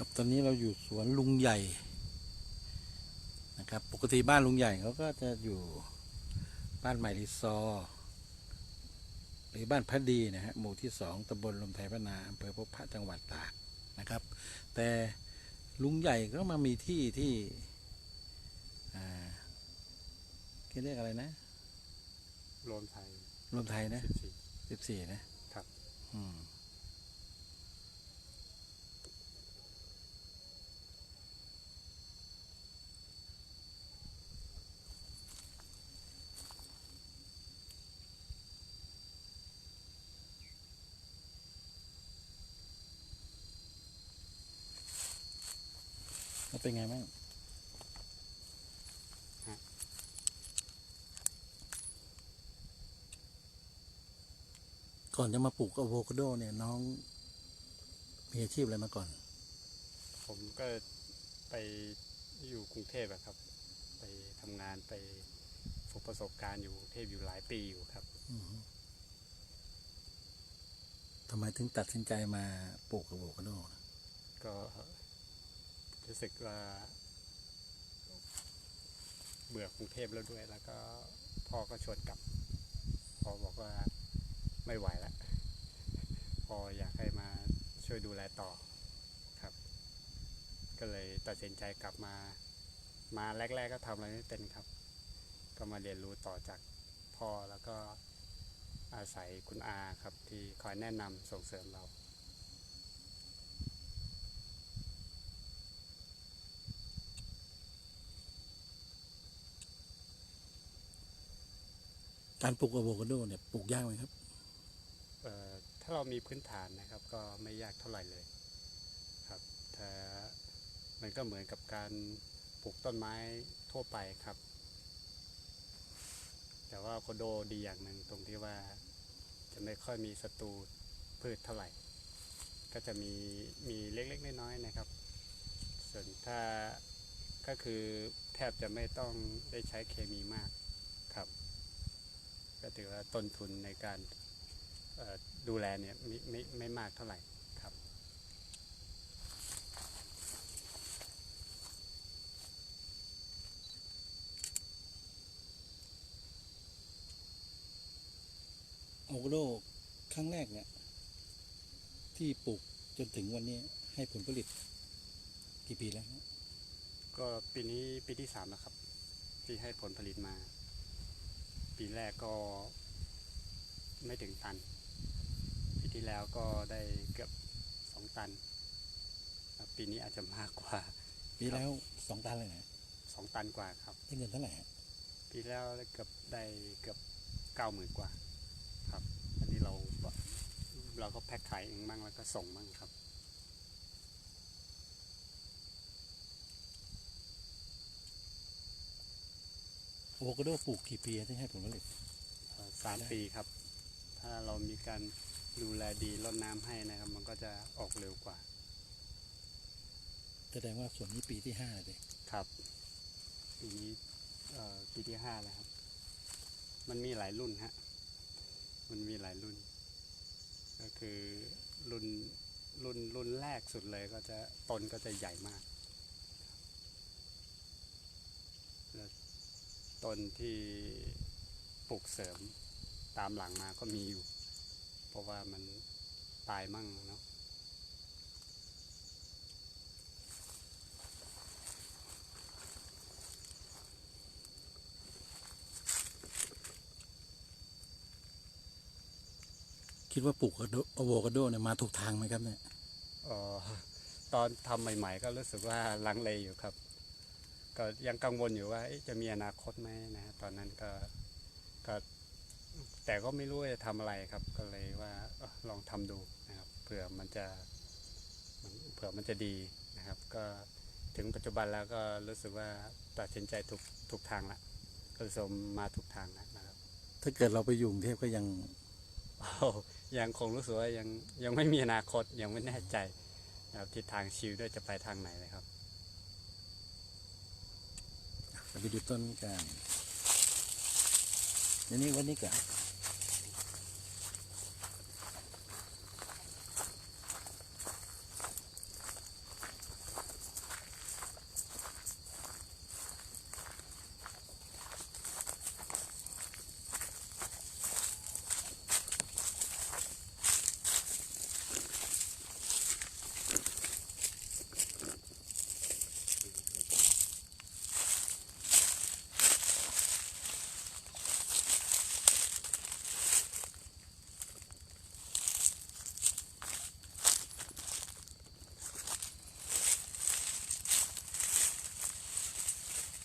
ครับตอนนี้เราอยู่สวนลุงใหญ่นะครับ ปกติบ้านลุงใหญ่เขาก็จะอยู่บ้านใหม่รีซอร์หรือบ้านพระดีนะฮะหมู่ที่สองตำบลลมไทยพนาอำเภอพบพระจังหวัดตากนะครับ แต่ลุงใหญ่ก็มามีที่ที่อ่าเขาเรียกอะไรนะรวมไทยรวมไทยนะ14สิบสี่นะ ครับ อืม แล้วเป็นไงบ้างฮะก่อนจะมาปลูกอะโวคาโดเนี่ยน้องมีอาชีพอะไรมาก่อน ผมก็ไปอยู่กรุงเทพอะครับ ไปทำงานไปฝึกประสบการณ์อยู่กรุงเทพอยู่หลายปีอยู่ครับอืมทำไมถึงตัดสินใจมาปลูกอะโวคาโดนะก็ รู้สึกว่า เบื่อกรุงเทพแล้วด้วย แล้วก็พ่อก็ชวนกลับพ่อบอกว่าไม่ไหวแล้วพ่ออยากให้มาช่วยดูแลต่อครับ ก็เลยตัดสินใจกลับมา มาแรก ๆ ก็ทำอะไรไม่เป็นครับ ก็มาเรียนรู้ต่อจากพ่อแล้วก็อาศัยคุณอาครับที่คอยแนะนำส่งเสริมเรา การปลูกอะโวคาโดเนี่ยปลูกยากไหมครับเอ่อถ้าเรามีพื้นฐานนะครับก็ไม่ยากเท่าไหร่เลยครับถ้ามันก็เหมือนกับการปลูกต้นไม้ทั่วไปครับ แต่ว่าโคโดดีอย่างหนึ่งตรงที่ว่าจะไม่ค่อยมีศัตรูพืชเท่าไหร่ ก็จะมีมีเล็กๆน้อยๆนะครับ ส่วนถ้าก็คือแทบจะไม่ต้องได้ใช้เคมีมากครับ ก็ถือว่าต้นทุนในการเอ่อดูแลเนี่ยไม่ไม่ไม่มากเท่าไหร่ครับอะโวคาโดครั้งแรกเนี่ย ที่ปลูกจนถึงวันนี้ให้ผลผลิตกี่ปีแล้วฮะก็ปีนี้ปีที่สามแล้วครับ ที่ให้ผลผลิตมา ปีแรกก็ไม่ถึงตัน ปีที่แล้วก็ได้เกือบสองตันครับปีนี้อาจจะมากกว่า ปีแล้วสองตันเลยนะสองตันกว่าครับ ได้เงินเท่าไหร่ฮะปีแล้วเกือบได้เกือบเก้าหมื่นกว่า ครับ อันนี้เราเราก็แพ็คขายเองมั่งแล้วก็ส่งมั่งครับ อะโวคาโดปลูกกี่ปีที่ให้ผลผลิตเอ่อสามปีครับ ถ้าเรามีการดูแลดีรดน้ำให้นะครับ มันก็จะออกเร็วกว่า แสดงว่าส่วนนี้ปีที่ห้าเลยครับ ปีนี้เอ่อปีที่ห้าแล้วครับ มันมีหลายรุ่นฮะ มันมีหลายรุ่น ก็คือรุ่นรุ่นรุ่นแรกสุดเลยก็จะต้นก็จะใหญ่มากแล้ว ต้นที่ปลูกเสริมตามหลังมาก็มีอยู่ เพราะว่ามันตายมั่งเนาะคิดว่าปลูกอะโวคาโดเนี่ยมาถูกทางไหมครับเนี่ยเอ่อตอนทำใหม่ ๆ ก็รู้สึกว่าลังเลอยู่ครับ ก็ยังกังวลอยู่ว่าเอ๊ะจะมีอนาคตไหมนะฮะตอนนั้นก็ก็แต่ก็ไม่รู้ว่าจะทำอะไรครับ ก็เลยว่าเอ้อลองทำดูนะครับเผื่อมันจะมันเผื่อมันจะดีนะครับ ก็ถึงปัจจุบันแล้วก็รู้สึกว่าตัดสินใจถูกถูกทางละก็รู้สึกว่ามาถูกทางแล้วนะครับ ถ้าเกิดเราไปอยู่กรุงเทพก็ยังโอ้ยังคงรู้สึกว่ายังยังไม่มีอนาคตยังไม่แน่ใจนะครับทิศทางชีวิตด้วยจะไปทางไหนเลยครับ เราไ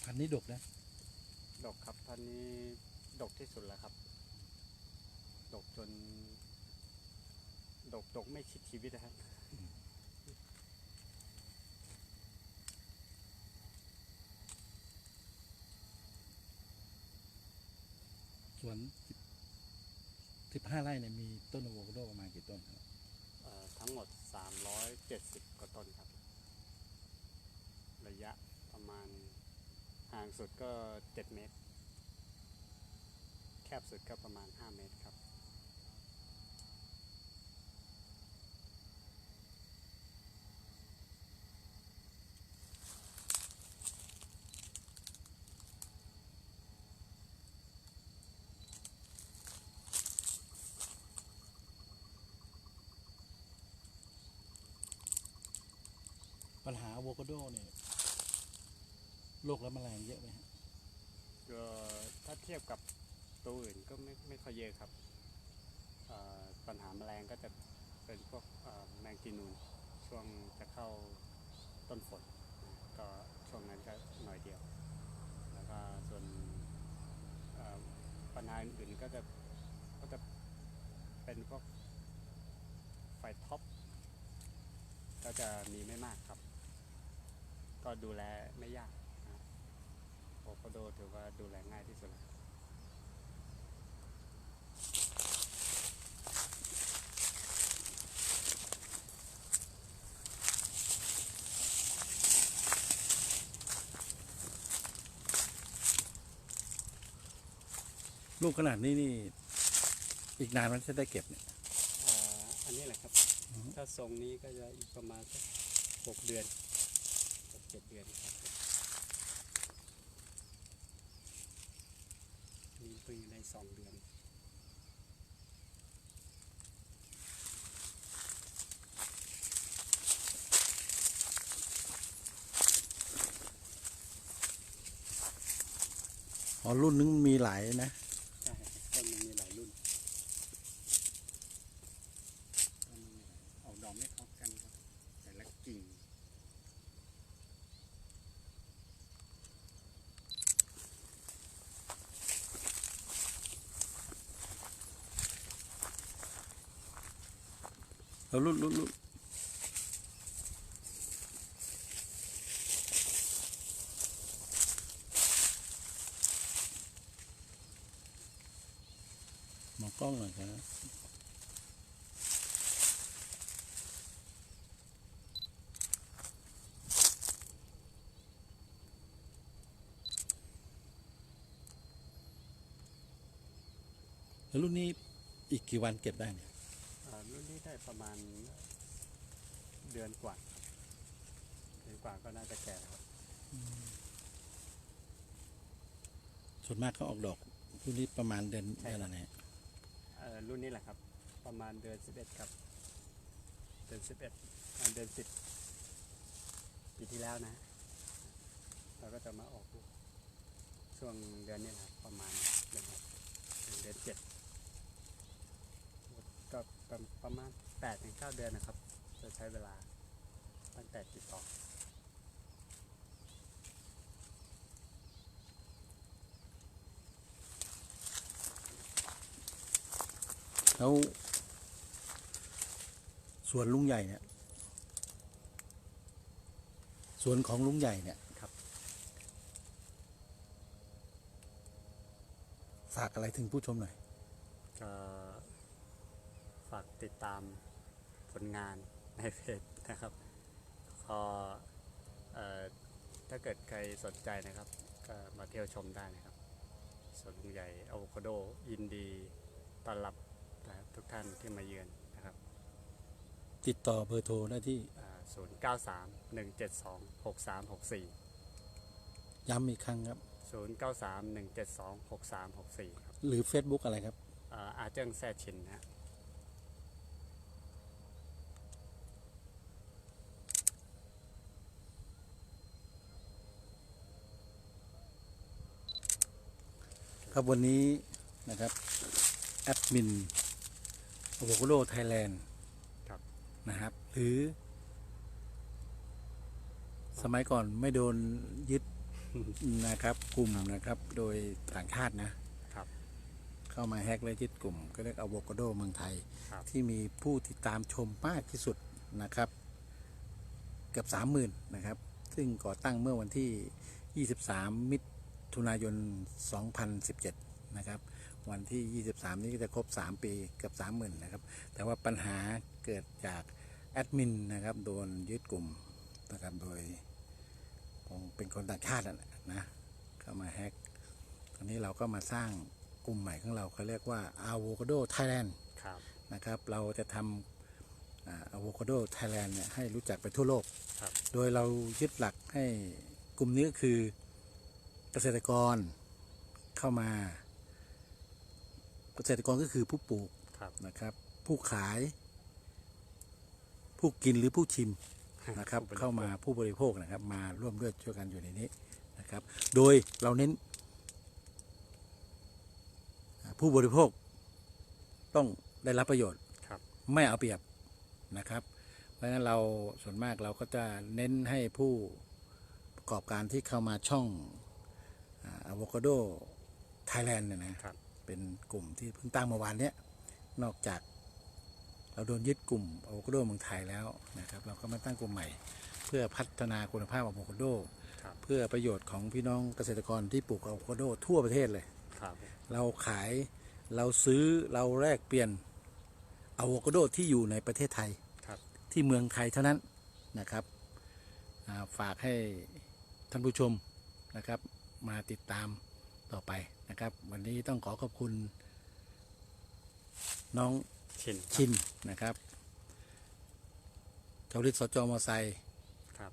ปดูต้นกันเดี๋ยวนี้วันนี้กันนนี้ดกนะ ดกครับพันธุ์นี้ดกที่สุดแล้วครับ ดกจน ดกดกไม่คิดชีวิตนะครับ สวนสิบห้าไร่เนี่ยมีต้นอะโวคาโดประมาณกี่ต้นครับ เอ่อทั้งหมด 370 กว่าต้นครับ ระยะประมาณ ห่างสุดก็ 7 เมตร แคบสุดก็ประมาณ 5 เมตรครับ ปัญหาอะโวคาโดเนี่ย โรคและแมลงเยอะไหมฮะก็ถ้าเทียบกับตัวอื่นก็ไม่ไม่ค่อยเยอะครับเอ่อปัญหาแมลงก็จะเป็นพวกเอ่อแมงจีนูนช่วงจะเข้าต้นฝนนะก็ช่วงนั้นก็หน่อยเดียว แล้วก็ส่วนเอ่อปัญหาอื่นๆก็จะก็จะเป็นพวกไฟท็อป ก็จะมีไม่มากครับ ก็ดูแลไม่ยาก อโคโดถือว่าดูแลง่ายที่สุดแล้วลูกขนาดนี้นี่ อีกนานมันจะได้เก็บเนี่ยอ่าอันนี้แหละครับอือฮึถ้าทรงนี้ก็จะอีกประมาณสักหกเดือนหกเจ็ดเดือนครับ มีเพิ่งในสองเดือนอ๋อรุ่นนึงมีหลายนะใช่ต้นมันมีหลายรุ่นต้นมันมีหลายออกดอกไม่เท่ากันครับ แต่ละกิ่ง แล้วรุ่นรุ่นรุ่นมองกล้องหน่อยครับแล้วรุ่นนี้อีกกี่วันเก็บได้เนี่ย ประมาณเดือนกว่าครับเดือนกว่าก็น่าจะแก่แล้วครับ ส่วนมากเขาออกดอกรุ่นนี้ประมาณเดือนใช่เดือนครับ อะไรเอ่อรุ่นนี้แหละครับ ประมาณเดือนสิบเอ็ดครับ เดือนสิบเอ็ดเดือนสิบปีที่แล้วนะ เราก็จะมาออกลูกช่วงเดือนนี้แหละครับ ประมาณเดือนหกถึงเดือนเจ็ด ก็ประประมาณแปดถึงเก้าเดือนนะครับ จะใช้เวลาตั้งแต่ติดต่อแล้วสวนลุงใหญ่เนี่ยสวนของลุงใหญ่เนี่ยครับฝากอะไรถึงผู้ชมหน่อย ก็ ฝากติดตามผลงานในเพจนะครับก็เอ่อถ้าเกิดใครสนใจนะครับ ก็มาเที่ยวชมได้นะครับสวนลุงใหญ่อะโวคาโดยินดีต้อนรับนะครับทุกท่านที่มาเยือนนะครับ ติดต่อเบอร์โทรได้ที่0 9 3 1 7 2 6 3 6 4 ย้ำอีกครั้งครับ 0 9 3 1 7 2 6 3 6 4ครับหรือ Facebook อะไรครับ เอ่ออาเจิ้งแซ่ชินนะฮะ ครับวันนี้นะครับแอดมินโอโวคาโดไทยแลนด์ครับนะครับ หรือ สมัยก่อนไม่โดนยึดนะครับกลุ่มนะครับ โดยต่างชาตินะครับเข้ามาแฮกและยึดกลุ่ม ก็เรียกอ v โวคาโดเมืองไทยครับที่มีผู้ติดตามชมมากที่สุดนะครับ เกือบสามหมื่นนะครับ ซึ่งก่อตั้งเมื่อวันที่ 23 มิถุ นายน 2017 นะครับ วันที่ 23 นี้ก็จะครบ 3 ปีเกือบ30,000 นะครับ แต่ว่าปัญหาเกิดจากแอดมินนะครับ โดนยึดกลุ่มนะครับโดยคงเป็นคนต่างชาตินั่นแหละนะเข้ามาแฮกตอนนี้เราก็มาสร้างกลุ่มใหม่ของเราเขาเรียกว่า Avocado Thailand ครับนะครับ เราจะทำอะโวคาโดไทยแลนด์เนี่ยให้รู้จักไปทั่วโลกครับโดยเรายึดหลักให้กลุ่มนี้ก็คือ เกษตรกรเข้ามา เกษตรกรก็คือผู้ปลูกครับนะครับ ผู้ขาย ผู้กินหรือผู้ชิมนะครับผู้บริโภคเข้ามาผู้บริโภคนะครับ มาร่วมด้วยช่วยกันอยู่ในนี้นะครับ โดยเราเน้นอ่าผู้บริโภคต้องได้รับประโยชน์ครับไม่เอาเปรียบนะครับ เพราะฉะนั้นเราส่วนมากเราก็จะเน้นให้ผู้ประกอบการที่เข้ามาช่อง อะโวคาโดไทยแลนด์เนี่ยนะครับ เป็นกลุ่มที่เพิ่งตั้งเมื่อวานเนี้ยนอกจากเราโดนยึดกลุ่มอะโวคาโดเมืองไทยแล้วนะครับ เราก็มาตั้งกลุ่มใหม่ เพื่อพัฒนาคุณภาพอะโวคาโดครับ เพื่อประโยชน์ของพี่น้องเกษตรกรที่ปลูกอะโวคาโดทั่วประเทศเลย ครับเราขายเราซื้อเราแลกเปลี่ยนอะโวคาโดที่อยู่ในประเทศไทย ครับ ที่เมืองไทยเท่านั้นนะครับอ่าฝากให้ท่านผู้ชมนะครับ มาติดตามต่อไปนะครับ วันนี้ต้องขอขอบคุณ น้องชินครับชินนะครับชาวลิตสจมอไซค์ครับ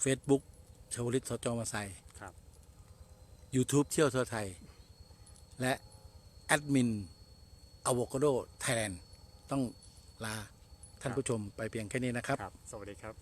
เฟซบุ๊กชาวลิตสจมอไซค์ครับ YouTube เที่ยวทั่วไทย และแอดมินอะโวคาโดไทยแลนด์ต้องลาท่านผู้ชมไปเพียงแค่นี้นะครับครับสวัสดีครับ